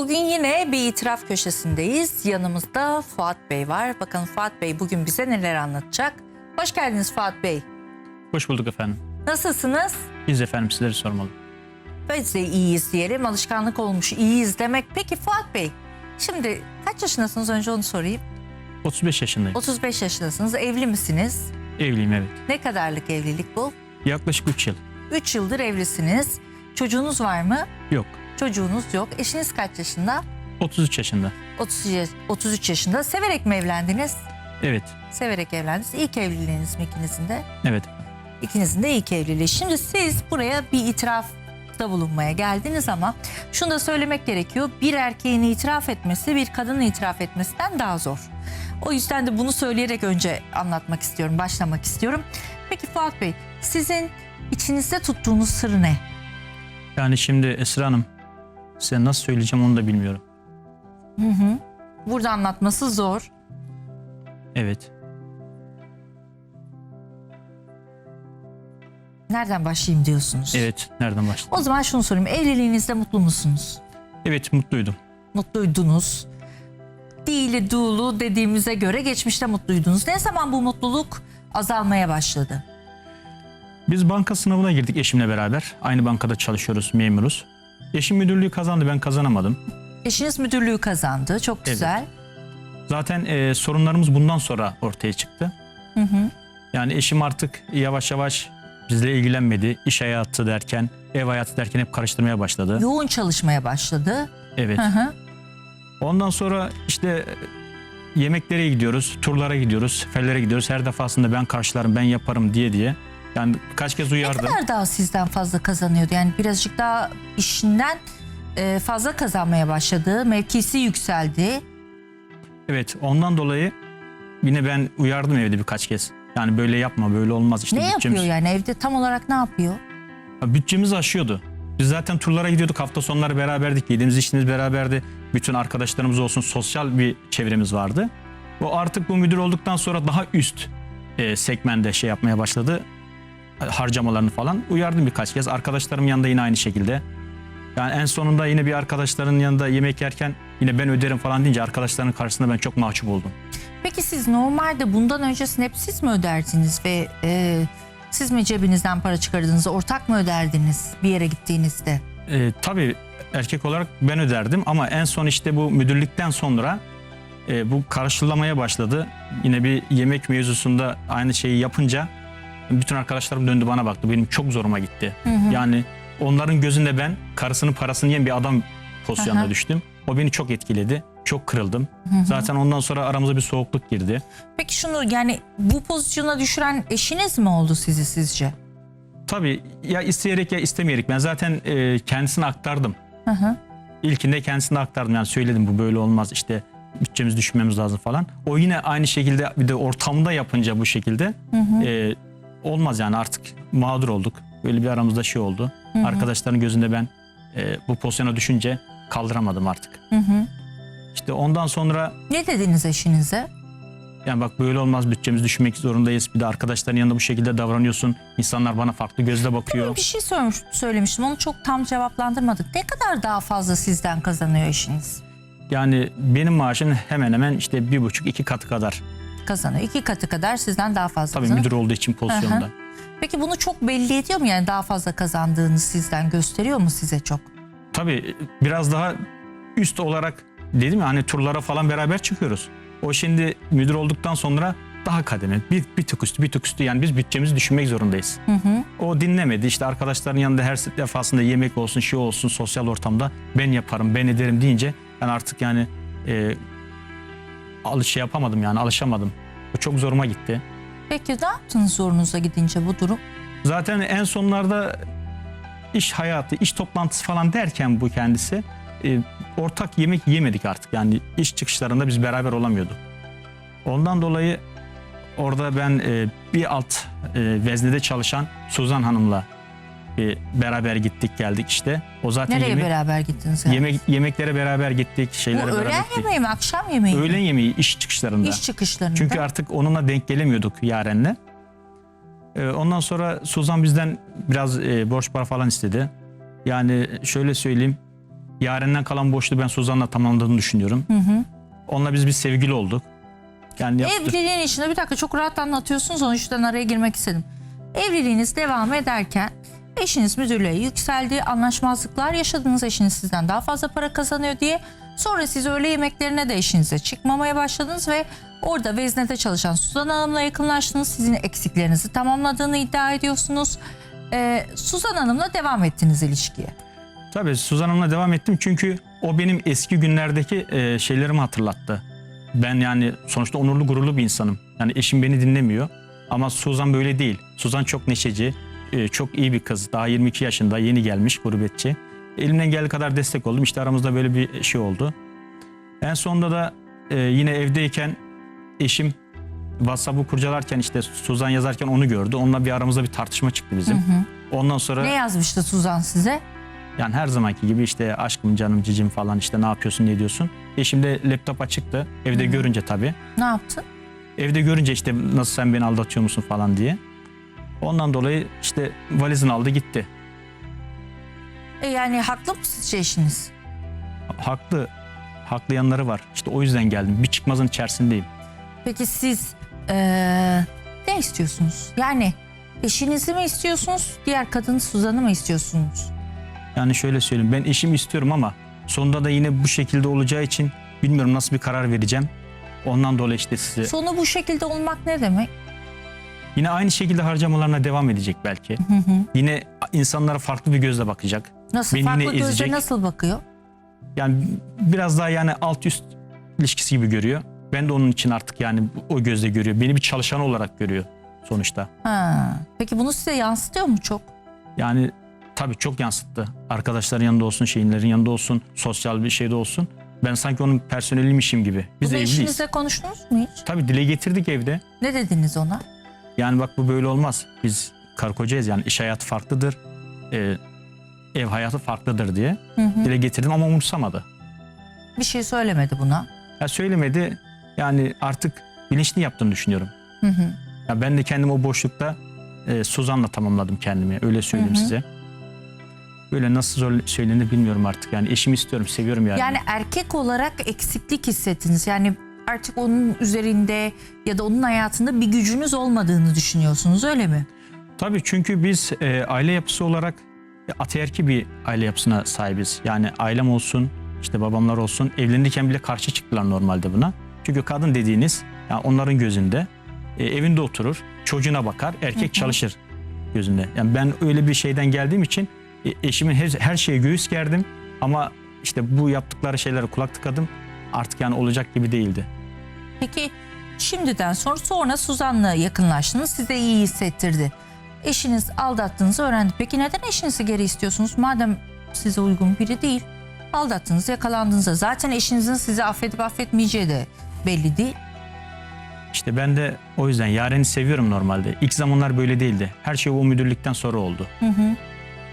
Bugün yine bir itiraf köşesindeyiz. Yanımızda Fuat Bey var. Bakalım Fuat Bey bugün bize neler anlatacak. Hoş geldiniz Fuat Bey. Hoş bulduk efendim. Nasılsınız? Biz efendim sizleri sormalı. Biz de iyiyiz diyelim. Alışkanlık olmuş iyiyiz demek. Peki Fuat Bey, şimdi kaç yaşındasınız önce onu sorayım. 35 yaşındayım. 35 yaşındasınız. Evli misiniz? Evliyim evet. Ne kadarlık evlilik bu? Yaklaşık 3 yıl. 3 yıldır evlisiniz. Çocuğunuz var mı? Yok. Çocuğunuz yok. Eşiniz kaç yaşında? 33 yaşında. 30, yaş- 33 yaşında. Severek mi evlendiniz? Evet. Severek evlendiniz. İlk evliliğiniz mi ikinizin de? Evet. İkinizin de ilk evliliği. Şimdi siz buraya bir itirafta bulunmaya geldiniz ama şunu da söylemek gerekiyor. Bir erkeğin itiraf etmesi bir kadının itiraf etmesinden daha zor. O yüzden de bunu söyleyerek önce anlatmak istiyorum, başlamak istiyorum. Peki Fuat Bey, sizin içinizde tuttuğunuz sır ne? Yani şimdi Esra Hanım size nasıl söyleyeceğim onu da bilmiyorum. Hı hı. Burada anlatması zor. Evet. Nereden başlayayım diyorsunuz? Evet. Nereden başladım? O zaman şunu sorayım. Evliliğinizde mutlu musunuz? Evet mutluydum. mutluydunuz. Değili dulu dediğimize göre geçmişte mutluydunuz. Ne zaman bu mutluluk azalmaya başladı? Biz banka sınavına girdik eşimle beraber. Aynı bankada çalışıyoruz, memuruz. Eşim müdürlüğü kazandı, ben kazanamadım. Eşiniz müdürlüğü kazandı. Çok güzel. Zaten e, sorunlarımız bundan sonra ortaya çıktı. Hı hı. Yani eşim artık yavaş yavaş bizle ilgilenmedi. İş hayatı derken, ev hayatı derken hep karıştırmaya başladı. Yoğun çalışmaya başladı. Evet. Hı hı. Ondan sonra işte yemeklere gidiyoruz, turlara gidiyoruz, seferlere gidiyoruz. Her defasında ben karşılarım, ben yaparım diye diye. Yani kaç kez Ne uyardım. kadar daha sizden fazla kazanıyordu? Yani birazcık daha işinden e, fazla kazanmaya başladı. Mevkisi yükseldi. Evet, ondan dolayı yine ben uyardım evde birkaç kez. Yani böyle yapma, böyle olmaz. İşte ne bütçemiz, yapıyor yani evde tam olarak ne yapıyor? bütçemiz aşıyordu. Biz zaten turlara gidiyorduk. Hafta sonları beraberdik. Yediğimiz içtiğimiz beraberdi. Bütün arkadaşlarımız olsun sosyal bir çevremiz vardı. O artık bu müdür olduktan sonra daha üst e, segmente şey yapmaya başladı. Harcamalarını falan. Uyardım birkaç kez. Arkadaşlarım yanında yine aynı şekilde. Yani en sonunda yine bir arkadaşların yanında yemek yerken yine ben öderim falan deyince arkadaşların karşısında ben çok mahcup oldum. Peki siz normalde bundan öncesinde hep siz mi öderdiniz ve e, siz mi cebinizden para çıkardınız, ortak mı öderdiniz bir yere gittiğinizde? E, tabii erkek olarak ben öderdim ama en son işte bu müdürlükten sonra e, bu karşılamaya başladı. Yine bir yemek mevzusunda aynı şeyi yapınca bütün arkadaşlarım döndü bana baktı. Benim çok zoruma gitti. Yani onların gözünde ben karısının parasını yiyen bir adam pozisyonuna Aha. düştüm. O beni çok etkiledi. Çok kırıldım. Zaten ondan sonra aramıza bir soğukluk girdi. Peki şunu yani bu pozisyona düşüren eşiniz mi oldu sizi sizce? Tabii ya isteyerek ya istemeyerek ben zaten e, kendisine aktardım. Hı hı. İlkinde kendisine aktardım yani söyledim bu böyle olmaz işte bütçemizi düşürmemiz lazım falan. O yine aynı şekilde bir de ortamda yapınca bu şekilde e, olmaz yani artık mağdur olduk. Böyle bir aramızda şey oldu. Arkadaşların gözünde ben e, bu pozisyona düşünce kaldıramadım artık. Hı hı. İşte ondan sonra Ne dediniz eşinize? yani bak böyle olmaz bütçemizi düşürmek zorundayız. Bir de arkadaşların yanında bu şekilde davranıyorsun. İnsanlar bana farklı gözle bakıyor. Bir şey söylemiş, söylemiştim onu çok tam cevaplandırmadık. Ne kadar daha fazla sizden kazanıyor eşiniz? Yani benim maaşım hemen hemen işte bir buçuk iki katı kadar. Kazanıyor. İki katı kadar sizden daha fazla Tabii kazanıyor. müdür olduğu için pozisyonda. Peki bunu çok belli ediyor mu yani daha fazla kazandığını sizden gösteriyor mu size çok? Tabii biraz daha üst olarak dedim ya hani turlara falan beraber çıkıyoruz. O şimdi müdür olduktan sonra daha kademe bir, bir tık üstü bir tık üstü yani biz bütçemizi düşünmek zorundayız. Hı hı. O dinlemedi işte arkadaşların yanında her defasında yemek olsun şey olsun sosyal ortamda ben yaparım ben ederim deyince ben artık yani e, alış şey yapamadım yani alışamadım. Bu çok zoruma gitti. Peki ne yaptınız zorunuza gidince bu durum? Zaten en sonlarda iş hayatı, iş toplantısı falan derken bu kendisi e, ortak yemek yemedik artık. Yani iş çıkışlarında biz beraber olamıyorduk. Ondan dolayı orada ben e, bir alt e, veznede çalışan Suzan Hanım'la e, beraber gittik geldik işte. O zaten Nereye yemek, beraber gittiniz? Yani? yemek yemeklere beraber gittik, Bu şeylere beraber öğlen gittik. yemeği mi, akşam yemeği mi? Öğlen yemeği iş çıkışlarında. İş çıkışlarında. Çünkü artık onunla denk gelemiyorduk Yaren'le. Ee, ondan sonra Suzan bizden biraz e, borç para falan istedi. Yani şöyle söyleyeyim. Yaren'den kalan boşluğu ben Suzan'la tamamladığını düşünüyorum. Onunla biz bir sevgili olduk. Yani yaptık. Evliliğin içinde bir dakika çok rahat anlatıyorsunuz o yüzden araya girmek istedim. Evliliğiniz devam ederken eşiniz müdürlüğe yükseldi, anlaşmazlıklar yaşadınız eşiniz sizden daha fazla para kazanıyor diye. Sonra siz öğle yemeklerine de eşinize çıkmamaya başladınız ve orada veznede çalışan Suzan Hanım'la yakınlaştınız. Sizin eksiklerinizi tamamladığını iddia ediyorsunuz. Ee, Suzan Hanım'la devam ettiniz ilişkiye. Tabii Suzan Hanım'la devam ettim çünkü o benim eski günlerdeki e, şeylerimi hatırlattı. Ben yani sonuçta onurlu gururlu bir insanım. Yani eşim beni dinlemiyor ama Suzan böyle değil. Suzan çok neşeci, e, çok iyi bir kız. Daha 22 yaşında yeni gelmiş gurbetçi. Elimden geldiği kadar destek oldum. İşte aramızda böyle bir şey oldu. En sonunda da e, yine evdeyken eşim WhatsApp'ı kurcalarken işte Suzan yazarken onu gördü. Onunla bir aramızda bir tartışma çıktı bizim. Ondan sonra Ne yazmıştı Suzan size? yani her zamanki gibi işte aşkım canım cicim falan işte ne yapıyorsun ne ediyorsun. Eşim de laptop açıktı. Evde görünce tabii. Ne yaptı? Evde görünce işte nasıl sen beni aldatıyor musun falan diye. Ondan dolayı işte valizini aldı gitti. E yani haklı mı sizce eşiniz? Haklı. Haklı yanları var. İşte o yüzden geldim. Bir çıkmazın içerisindeyim. Peki siz eee, ne istiyorsunuz? Yani eşinizi mi istiyorsunuz, diğer kadın Suzan'ı mı istiyorsunuz? Yani şöyle söyleyeyim ben eşimi istiyorum ama sonunda da yine bu şekilde olacağı için bilmiyorum nasıl bir karar vereceğim. Ondan dolayı işte size Sonu bu şekilde olmak ne demek? Yine aynı şekilde harcamalarına devam edecek belki. Yine insanlara farklı bir gözle bakacak. Nasıl? Beni Farklı yine gözle ezecek. nasıl bakıyor? Yani biraz daha yani alt üst ilişkisi gibi görüyor. Ben de onun için artık yani o gözle görüyor. Beni bir çalışan olarak görüyor sonuçta. Ha. Peki bunu size yansıtıyor mu çok? Yani tabii çok yansıttı. Arkadaşların yanında olsun, şeyinlerin yanında olsun, sosyal bir şeyde olsun. Ben sanki onun personeliymişim gibi. Biz Bunu evliyiz. eşinizle konuştunuz mu hiç? Tabii dile getirdik evde. Ne dediniz ona? Yani bak bu böyle olmaz. Biz karı kocayız yani iş hayatı farklıdır. Ee, ev hayatı farklıdır diye Hı hı. dile getirdim ama umursamadı. Bir şey söylemedi buna. Ya söylemedi yani artık bilinçli yaptığını düşünüyorum. Hı hı. Ya ben de kendimi o boşlukta e, Suzan'la tamamladım kendimi. Öyle söyleyeyim Hı hı. size. Böyle nasıl zor söylenir bilmiyorum artık. Yani eşimi istiyorum, seviyorum yani. Yani erkek olarak eksiklik hissettiniz. Yani artık onun üzerinde ya da onun hayatında bir gücünüz olmadığını düşünüyorsunuz öyle mi? Tabii çünkü biz e, aile yapısı olarak e, ataerki bir aile yapısına sahibiz. Yani ailem olsun, işte babamlar olsun evlenirken bile karşı çıktılar normalde buna. Çünkü kadın dediğiniz yani onların gözünde e, evinde oturur, çocuğuna bakar, erkek çalışır gözünde. Yani ben öyle bir şeyden geldiğim için e, eşimin her, her şeye göğüs gerdim ama işte bu yaptıkları şeylere kulak tıkadım. Artık yani olacak gibi değildi. Peki şimdiden sonra sonra Suzan'la yakınlaştınız size iyi hissettirdi. Eşiniz aldattığınızı öğrendi. Peki neden eşinizi geri istiyorsunuz? Madem size uygun biri değil. Aldattınız, yakalandığınızda zaten eşinizin sizi affedip affetmeyeceği de belli değil. İşte ben de o yüzden Yaren'i seviyorum normalde. İlk zamanlar böyle değildi. Her şey o müdürlükten sonra oldu.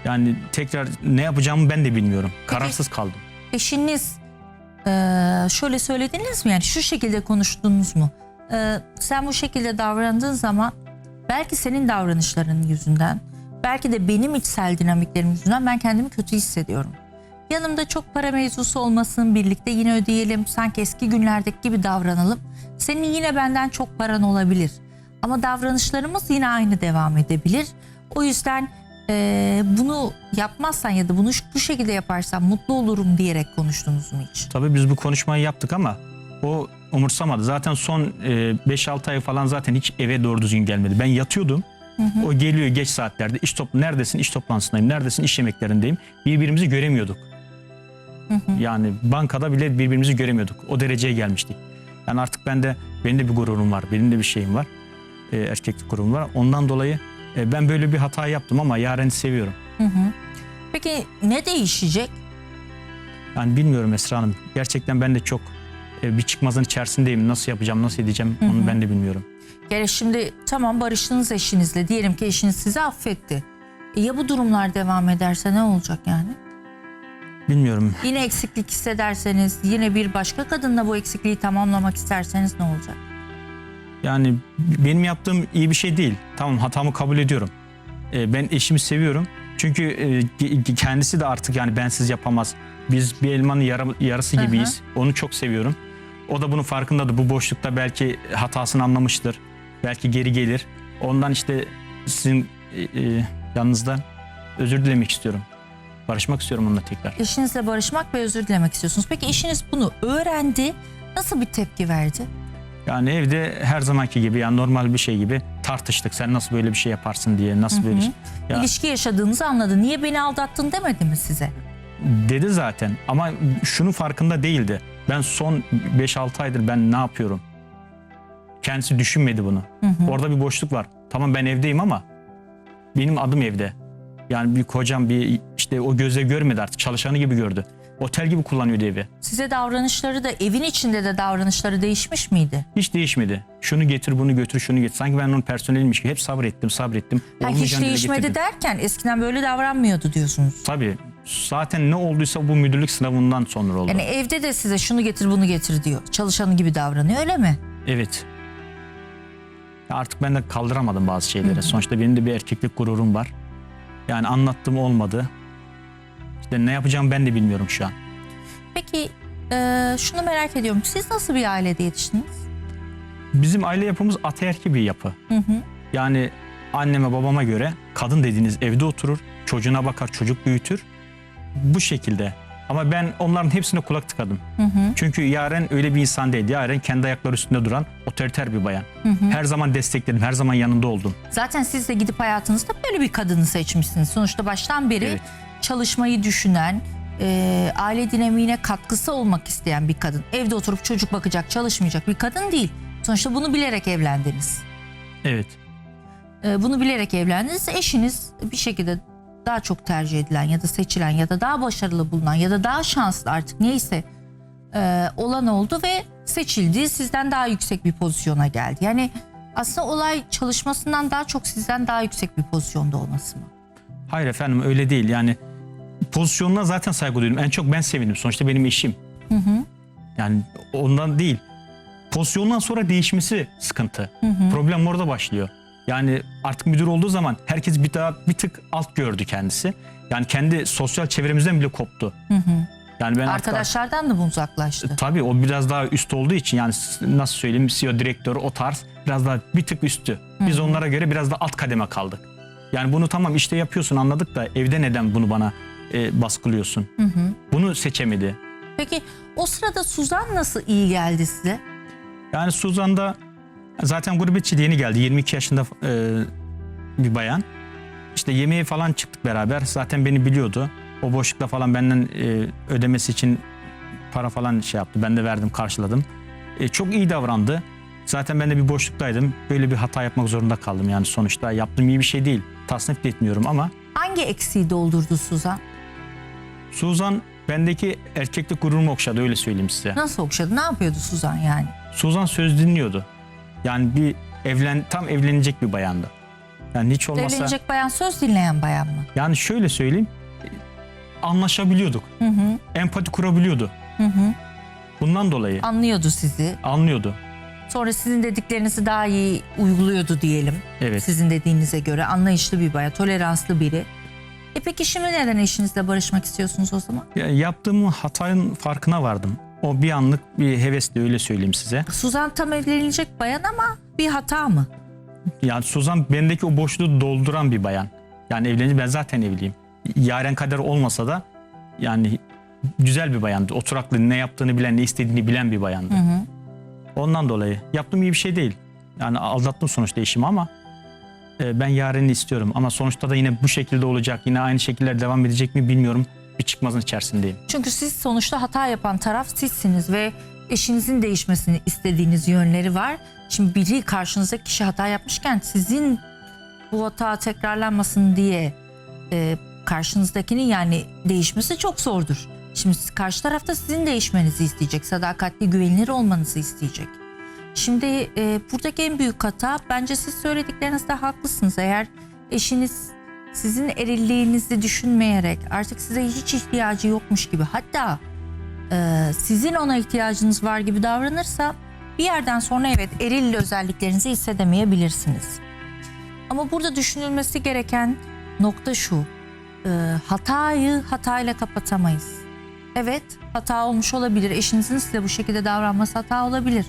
Yani tekrar ne yapacağımı ben de bilmiyorum. Kararsız kaldım. Eşiniz eee, şöyle söylediniz mi yani şu şekilde konuştunuz mu? Eee, sen bu şekilde davrandığın zaman belki senin davranışların yüzünden belki de benim içsel dinamiklerim yüzünden ben kendimi kötü hissediyorum. Yanımda çok para mevzusu olmasın birlikte yine ödeyelim sanki eski günlerdeki gibi davranalım. Senin yine benden çok paran olabilir ama davranışlarımız yine aynı devam edebilir. O yüzden eee, bunu yapmazsan ya da bunu şu- bu şekilde yaparsan mutlu olurum diyerek konuştunuz mu hiç? Tabii biz bu konuşmayı yaptık ama o umursamadı. Zaten son e, 5-6 ay falan zaten hiç eve doğru düzgün gelmedi. Ben yatıyordum. O geliyor geç saatlerde. İş top neredesin? İş toplantısındayım. Neredesin? İş yemeklerindeyim. Birbirimizi göremiyorduk. Yani bankada bile birbirimizi göremiyorduk. O dereceye gelmiştik. Yani artık ben de benim de bir gururum var. Benim de bir şeyim var. E, erkeklik gururum var. Ondan dolayı e, ben böyle bir hata yaptım ama Yaren'i seviyorum. Peki ne değişecek? Yani bilmiyorum Esra Hanım. Gerçekten ben de çok e, bir çıkmazın içerisindeyim. Nasıl yapacağım, nasıl edeceğim onu ben de bilmiyorum. Yani şimdi tamam barıştınız eşinizle diyelim ki eşiniz sizi affetti. E ya bu durumlar devam ederse ne olacak yani? Bilmiyorum. Yine eksiklik hissederseniz, yine bir başka kadınla bu eksikliği tamamlamak isterseniz ne olacak? Yani benim yaptığım iyi bir şey değil. Tamam hatamı kabul ediyorum. E, ben eşimi seviyorum. Çünkü e, kendisi de artık yani bensiz yapamaz. Biz bir elmanın yara- yarısı Hı hı. gibiyiz. Onu çok seviyorum. O da bunun farkındadır. Bu boşlukta belki hatasını anlamıştır. Belki geri gelir. Ondan işte sizin e, e, yanınızda özür dilemek istiyorum. Barışmak istiyorum onunla tekrar. Eşinizle barışmak ve özür dilemek istiyorsunuz. Peki eşiniz bunu öğrendi. Nasıl bir tepki verdi? Yani evde her zamanki gibi yani normal bir şey gibi tartıştık. Sen nasıl böyle bir şey yaparsın diye nasıl böyle şey- Ya- İlişki yaşadığınızı anladı. Niye beni aldattın demedi mi size? dedi zaten ama şunun farkında değildi. Ben son 5-6 aydır ben ne yapıyorum? Kendisi düşünmedi bunu. Orada bir boşluk var. Tamam ben evdeyim ama benim adım evde. Yani bir kocam bir işte o göze görmedi artık çalışanı gibi gördü. Otel gibi kullanıyordu evi. Size davranışları da evin içinde de davranışları değişmiş miydi? Hiç değişmedi. Şunu getir bunu götür şunu getir. Sanki ben onun personeliymiş gibi hep sabrettim sabrettim. Ha, hiç Olmayacağını dile değişmedi getirdim. derken eskiden böyle davranmıyordu diyorsunuz. Tabii. Zaten ne olduysa bu müdürlük sınavından sonra oldu. Yani evde de size şunu getir bunu getir diyor. Çalışanı gibi davranıyor öyle mi? Evet. Artık ben de kaldıramadım bazı şeyleri. Sonuçta benim de bir erkeklik gururum var. Yani anlattım olmadı. İşte ne yapacağım ben de bilmiyorum şu an. Peki e, şunu merak ediyorum. Siz nasıl bir ailede yetiştiniz? Bizim aile yapımız ataerkil bir yapı. Hı hı. Yani anneme babama göre kadın dediğiniz evde oturur, çocuğuna bakar, çocuk büyütür. Bu şekilde. Ama ben onların hepsine kulak tıkadım. Hı hı. Çünkü Yaren öyle bir insan değil. Yaren kendi ayakları üstünde duran otoriter bir bayan. Her zaman destekledim, her zaman yanında oldum. Zaten siz de gidip hayatınızda böyle bir kadını seçmişsiniz. Sonuçta baştan beri Evet. Çalışmayı düşünen, e, aile dinamiğine katkısı olmak isteyen bir kadın. Evde oturup çocuk bakacak, çalışmayacak bir kadın değil. Sonuçta bunu bilerek evlendiniz. Evet. E, bunu bilerek evlendiniz. Eşiniz bir şekilde daha çok tercih edilen ya da seçilen ya da daha başarılı bulunan ya da daha şanslı artık neyse e, olan oldu ve seçildi. Sizden daha yüksek bir pozisyona geldi. Yani aslında olay çalışmasından daha çok sizden daha yüksek bir pozisyonda olması mı? Hayır efendim öyle değil. Yani pozisyonuna zaten saygı duyuyorum. En çok ben sevindim. Sonuçta benim eşim. Yani ondan değil. Pozisyondan sonra değişmesi sıkıntı. Problem orada başlıyor. Yani artık müdür olduğu zaman herkes bir daha bir tık alt gördü kendisi. Yani kendi sosyal çevremizden bile koptu. Yani ben Arkadaşlardan da mı uzaklaştı? Tabii o biraz daha üst olduğu için yani nasıl söyleyeyim CEO direktör o tarz biraz daha bir tık üstü. Biz onlara göre biraz da alt kademe kaldık. Yani bunu tamam işte yapıyorsun anladık da evde neden bunu bana e, baskılıyorsun? Bunu seçemedi. Peki o sırada Suzan nasıl iyi geldi size? Yani Suzan da zaten gurbetçi yeni geldi. 22 yaşında e, bir bayan. İşte yemeğe falan çıktık beraber. Zaten beni biliyordu. O boşlukta falan benden e, ödemesi için para falan şey yaptı. Ben de verdim, karşıladım. E, çok iyi davrandı. Zaten ben de bir boşluktaydım. Böyle bir hata yapmak zorunda kaldım yani sonuçta. Yaptığım iyi bir şey değil. Tasnif de etmiyorum ama Hangi eksiği doldurdu Suzan? Suzan bendeki erkeklik gururumu okşadı öyle söyleyeyim size. Nasıl okşadı? Ne yapıyordu Suzan yani? Suzan söz dinliyordu. Yani bir evlen tam evlenecek bir bayandı. Yani hiç olmazsa Evlenecek bayan söz dinleyen bayan mı? yani şöyle söyleyeyim anlaşabiliyorduk. Hı hı. Empati kurabiliyordu. Hı hı. Bundan dolayı Anlıyordu sizi. anlıyordu. Sonra sizin dediklerinizi daha iyi uyguluyordu diyelim. Evet. Sizin dediğinize göre anlayışlı bir bayan, toleranslı biri. E peki şimdi neden eşinizle barışmak istiyorsunuz o zaman? Ya, yaptığım hatanın farkına vardım. O bir anlık bir hevesle öyle söyleyeyim size. Suzan tam evlenilecek bayan ama bir hata mı? Yani Suzan bendeki o boşluğu dolduran bir bayan. Yani evlenince ben zaten evliyim. Yaren kader olmasa da yani güzel bir bayandı. Oturaklı ne yaptığını bilen, ne istediğini bilen bir bayandı. Ondan dolayı yaptığım iyi bir şey değil. Yani aldattım sonuçta eşimi ama e, ben Yaren'i istiyorum. Ama sonuçta da yine bu şekilde olacak. Yine aynı şekilde devam edecek mi bilmiyorum. Bir çıkmazın içerisindeyim. Çünkü siz sonuçta hata yapan taraf sizsiniz ve eşinizin değişmesini istediğiniz yönleri var. Şimdi biri karşınızdaki kişi hata yapmışken sizin bu hata tekrarlanmasın diye e, karşınızdakinin yani değişmesi çok zordur. Şimdi karşı tarafta sizin değişmenizi isteyecek, sadakatli, güvenilir olmanızı isteyecek. Şimdi e, buradaki en büyük hata bence siz söylediklerinizde haklısınız. Eğer eşiniz sizin erilliğinizi düşünmeyerek artık size hiç ihtiyacı yokmuş gibi hatta e, sizin ona ihtiyacınız var gibi davranırsa bir yerden sonra evet eril özelliklerinizi hissedemeyebilirsiniz. Ama burada düşünülmesi gereken nokta şu. e, hatayı hatayla kapatamayız. Evet hata olmuş olabilir. Eşinizin size bu şekilde davranması hata olabilir.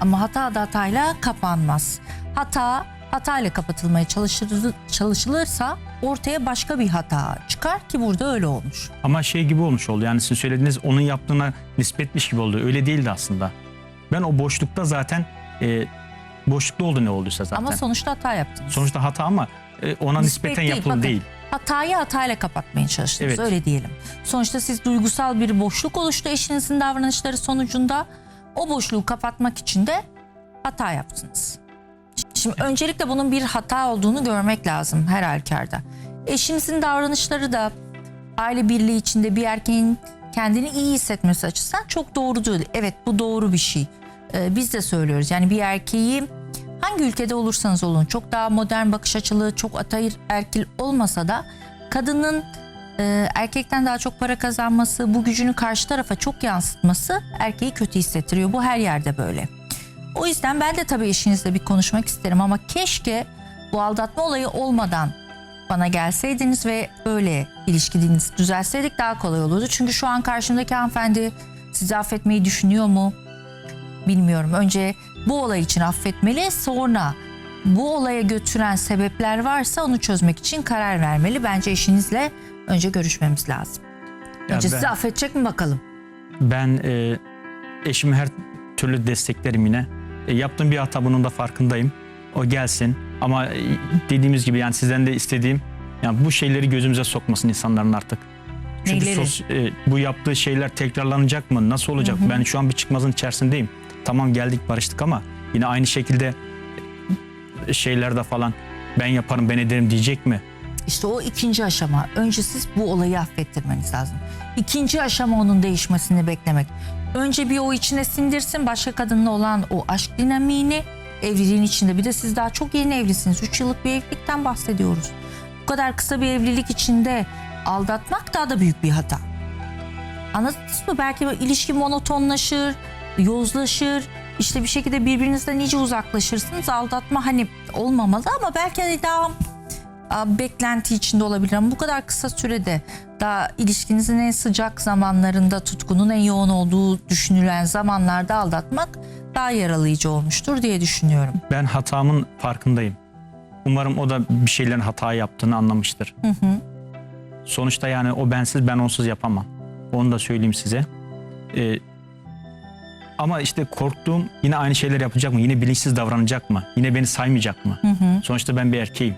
Ama hata da hatayla kapanmaz. Hata hatayla kapatılmaya çalışılır, çalışılırsa ortaya başka bir hata çıkar ki burada öyle olmuş. Ama şey gibi olmuş oldu. Yani sizin söylediğiniz onun yaptığına nispetmiş gibi oldu. Öyle değildi aslında. Ben o boşlukta zaten e, boşlukta oldu ne olduysa zaten. Ama sonuçta hata yaptınız. Sonuçta hata ama e, ona Nispet nispeten değil, yapılan bakın. değil. Hatayı hatayla kapatmaya çalıştınız Evet. öyle diyelim. Sonuçta siz duygusal bir boşluk oluştu eşinizin davranışları sonucunda. O boşluğu kapatmak için de hata yaptınız. Şimdi öncelikle bunun bir hata olduğunu görmek lazım her halükarda. Eşinizin davranışları da aile birliği içinde bir erkeğin kendini iyi hissetmesi açısından çok doğru değil. Evet bu doğru bir şey. Ee, biz de söylüyoruz yani bir erkeği hangi ülkede olursanız olun çok daha modern bakış açılı, çok atayır erkil olmasa da kadının e, erkekten daha çok para kazanması, bu gücünü karşı tarafa çok yansıtması erkeği kötü hissettiriyor. Bu her yerde böyle. O yüzden ben de tabii eşinizle bir konuşmak isterim ama keşke bu aldatma olayı olmadan bana gelseydiniz ve öyle ilişkinizi düzelseydik daha kolay olurdu. Çünkü şu an karşımdaki hanımefendi sizi affetmeyi düşünüyor mu? Bilmiyorum. Önce bu olay için affetmeli sonra bu olaya götüren sebepler varsa onu çözmek için karar vermeli. Bence eşinizle önce görüşmemiz lazım. Ya Önce ben- sizi affedecek mi bakalım? Ben e, eşimi her türlü desteklerim yine. E, yaptığım bir hata bunun da farkındayım. O gelsin ama e, dediğimiz gibi yani sizden de istediğim yani bu şeyleri gözümüze sokmasın insanların artık. Çünkü Neyleri? sos, e, bu yaptığı şeyler tekrarlanacak mı? Nasıl olacak? Ben şu an bir çıkmazın içerisindeyim. Tamam geldik barıştık ama yine aynı şekilde e, şeylerde falan ben yaparım ben ederim diyecek mi? İşte o ikinci aşama. Önce siz bu olayı affettirmeniz lazım. İkinci aşama onun değişmesini beklemek. Önce bir o içine sindirsin başka kadınla olan o aşk dinamiğini evliliğin içinde. Bir de siz daha çok yeni evlisiniz. 3 yıllık bir evlilikten bahsediyoruz. Bu kadar kısa bir evlilik içinde aldatmak daha da büyük bir hata. Anladınız mı? Belki ilişki monotonlaşır, yozlaşır. İşte bir şekilde birbirinizden iyice uzaklaşırsınız. Aldatma hani olmamalı ama belki hani daha beklenti içinde olabilir ama bu kadar kısa sürede daha ilişkinizin en sıcak zamanlarında tutkunun en yoğun olduğu düşünülen zamanlarda aldatmak daha yaralayıcı olmuştur diye düşünüyorum. Ben hatamın farkındayım. Umarım o da bir şeylerin hata yaptığını anlamıştır. Sonuçta yani o bensiz ben onsuz yapamam. Onu da söyleyeyim size. Ee, ama işte korktuğum yine aynı şeyler yapacak mı? Yine bilinçsiz davranacak mı? Yine beni saymayacak mı? Sonuçta ben bir erkeğim.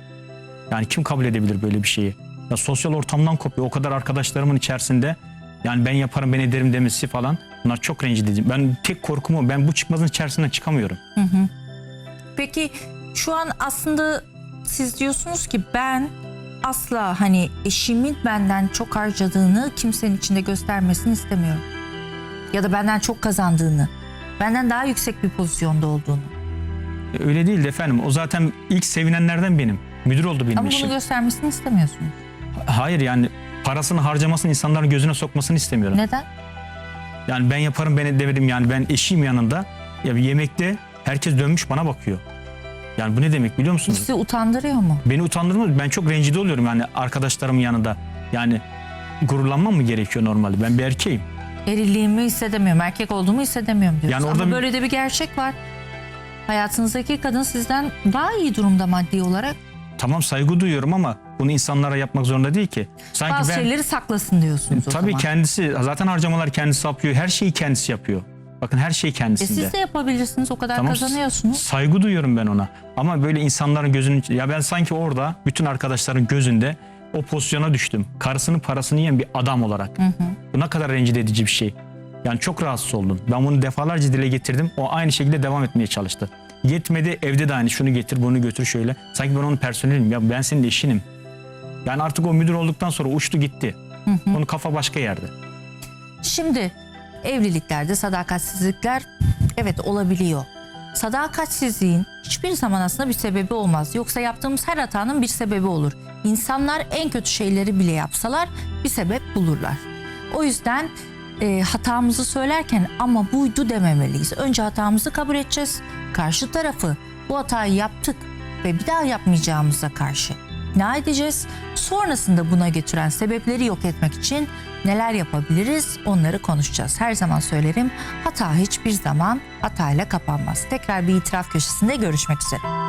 Yani kim kabul edebilir böyle bir şeyi? Ya sosyal ortamdan kopuyor. O kadar arkadaşlarımın içerisinde yani ben yaparım ben ederim demesi falan. Bunlar çok rencide edici. Ben tek korkum o. Ben bu çıkmazın içerisinden çıkamıyorum. Peki şu an aslında siz diyorsunuz ki ben asla hani eşimin benden çok harcadığını kimsenin içinde göstermesini istemiyorum. Ya da benden çok kazandığını, benden daha yüksek bir pozisyonda olduğunu. Öyle değil de efendim. O zaten ilk sevinenlerden benim. Müdür oldu benim Ama bunu göstermesini istemiyorsunuz. Hayır yani parasını harcamasını insanların gözüne sokmasını istemiyorum. Neden? Yani ben yaparım ben ederim yani ben eşiyim yanında. Ya bir yemekte herkes dönmüş bana bakıyor. Yani bu ne demek biliyor musunuz? Sizi utandırıyor mu? Beni utandırmaz. Ben çok rencide oluyorum yani arkadaşlarımın yanında. Yani gururlanmam mı gerekiyor normalde? Ben bir erkeğim. Erilliğimi hissedemiyorum, erkek olduğumu hissedemiyorum diyorsunuz. Yani orada Ama bir- böyle de bir gerçek var. Hayatınızdaki kadın sizden daha iyi durumda maddi olarak. Tamam saygı duyuyorum ama bunu insanlara yapmak zorunda değil ki. Sanki Bazı ben şeyleri saklasın diyorsunuz o tabii zaman. kendisi zaten harcamalar kendisi yapıyor. Her şeyi kendisi yapıyor. Bakın her şey E kendisinde. siz de yapabilirsiniz o kadar Tamam, kazanıyorsunuz. Saygı duyuyorum ben ona. Ama böyle insanların gözünün ya ben sanki orada bütün arkadaşların gözünde o pozisyona düştüm. Karısının parasını yiyen bir adam olarak. Bu ne kadar rencide edici bir şey. Yani çok rahatsız oldum. Ben bunu defalarca dile getirdim. O aynı şekilde devam etmeye çalıştı. Yetmedi evde de aynı şunu getir bunu götür şöyle. Sanki ben onun personelim. Ya ben senin eşinim. Yani artık o müdür olduktan sonra uçtu gitti. Onun kafa başka yerde. Şimdi evliliklerde sadakatsizlikler evet olabiliyor. Sadakatsizliğin hiçbir zaman aslında bir sebebi olmaz. Yoksa yaptığımız her hatanın bir sebebi olur. İnsanlar en kötü şeyleri bile yapsalar bir sebep bulurlar. O yüzden e, hatamızı söylerken ama buydu dememeliyiz. Önce hatamızı kabul edeceğiz. Karşı tarafı bu hatayı yaptık ve bir daha yapmayacağımıza karşı ikna edeceğiz. Sonrasında buna götüren sebepleri yok etmek için neler yapabiliriz onları konuşacağız. Her zaman söylerim hata hiçbir zaman hatayla kapanmaz. Tekrar bir itiraf köşesinde görüşmek üzere.